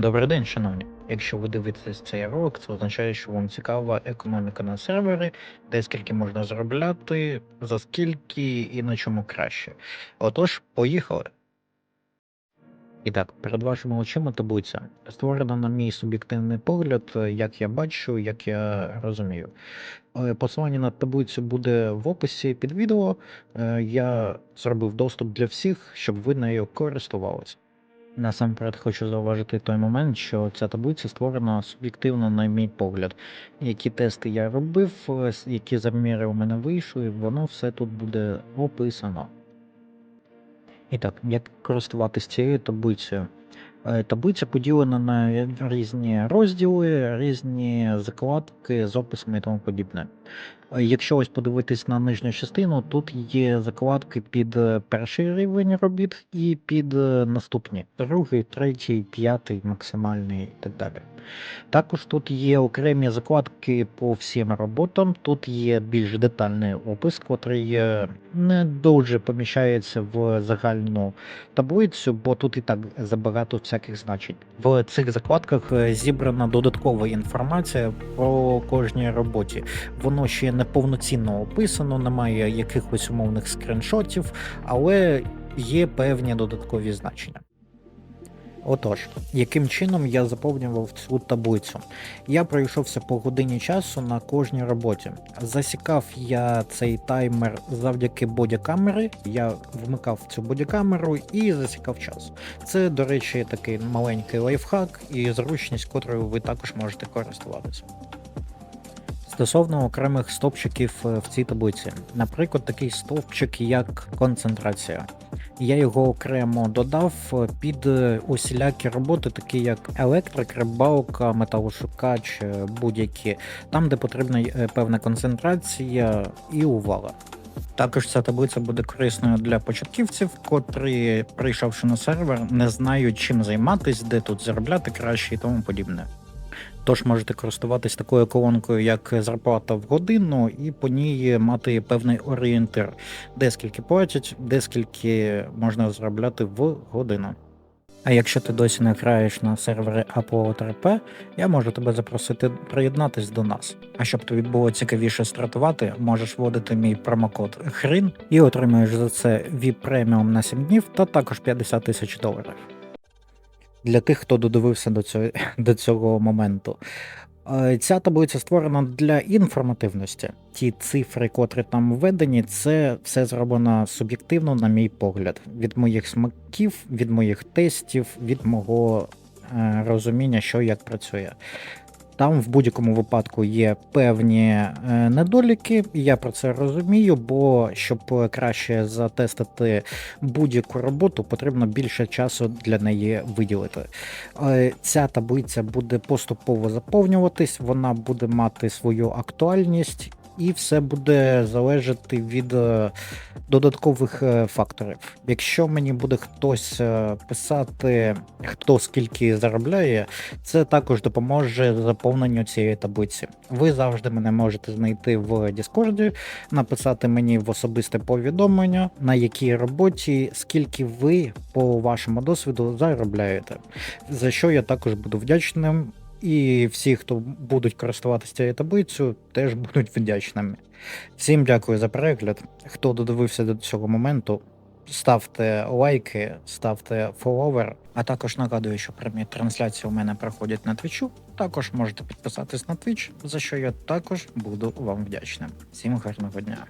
Добрий день, шановні. Якщо ви дивитесь цей ролик, це означає, що вам цікава економіка на сервері, де скільки можна заробляти, за скільки і на чому краще. Отож, поїхали. І так, перед вашими очима таблиця. Створена на мій суб'єктивний погляд, як я бачу, як я розумію. Е, Посилання на таблицю буде в описі під відео. Е, Я зробив доступ для всіх, щоб ви нею користувалися. Насамперед хочу зауважити той момент, що ця таблиця створена суб'єктивно на мій погляд. Які тести я робив, які заміри у мене вийшли, воно все тут буде описано. І так, як користуватись цією таблицею? Таблиця поділена на різні розділи, різні закладки з описами і тому подібне. Якщо ось подивитись на нижню частину, тут є закладки під е, перший рівень робіт і під е, наступні: другий, третій, п'ятий, максимальний і так далі. Також тут є окремі закладки по всім роботам. Тут є більш детальний опис, котрий е, не дуже поміщається в загальну таблицю, бо тут і так забагато всяких значень. В цих закладках е, зібрана додаткова інформація про кожній роботі. Воно ще не повноцінно описано, немає якихось умовних скріншотів, але є певні додаткові значення. Отож, яким чином я заповнював цю таблицю? Я пройшовся по годині часу на кожній роботі. Засікав я цей таймер завдяки бодікамери. Я вмикав цю бодікамеру і засікав час. Це, до речі, такий маленький лайфхак і зручність, котрою ви також можете користуватися. Стосовно окремих стовпчиків е, в цій таблиці, наприклад, такий стовпчик, як концентрація. Я його окремо додав е, під е, усілякі роботи, такі як електрик, рибалка, металошукач, будь-які, там, де потрібна певна концентрація і увага. Також ця таблиця буде корисною для початківців, котрі, прийшовши на сервер, не знають чим займатися, де тут заробляти краще і тому подібне. Тож можете користуватись такою колонкою, як зарплата в годину, і по ній мати певний орієнтир, де скільки платять, де скільки можна заробляти в годину. А якщо ти досі не граєш на сервері Upload RP, я можу тебе запросити приєднатись до нас. А щоб тобі було цікавіше стартувати, можеш вводити мій промокод HRIN і отримаєш за це VIP преміум на 7 днів та також 50 тисяч доларів. Для тих, хто додивився до цього, до цього моменту. Е, Ця таблиця створена для інформативності. Ті цифри, котрі там введені, це все зроблено суб'єктивно, на мій погляд, від моїх смаків, від моїх тестів, від мого е, розуміння, що як працює. Там в будь-якому випадку є певні е, недоліки, я про це розумію, бо щоб краще затестити будь-яку роботу, потрібно більше часу для неї виділити. Е, Ця таблиця буде поступово заповнюватись, вона буде мати свою актуальність, і все буде залежати від е, додаткових е, факторів. Якщо мені буде хтось е, писати, хто скільки заробляє, це також допоможе заповненню цієї таблиці. Ви завжди мене можете знайти в Діскорді, написати мені в особисте повідомлення, на якій роботі, скільки ви по вашому досвіду заробляєте. За що я також буду вдячним. І всі, хто будуть користуватися цією таблицею, теж будуть вдячними. Всім дякую за перегляд. Хто додивився до цього моменту, ставте лайки, ставте фоловер. А також нагадую, що прямі трансляції у мене проходять на твічу. Також можете підписатись на твіч, за що я також буду вам вдячним. Всім гарного дня.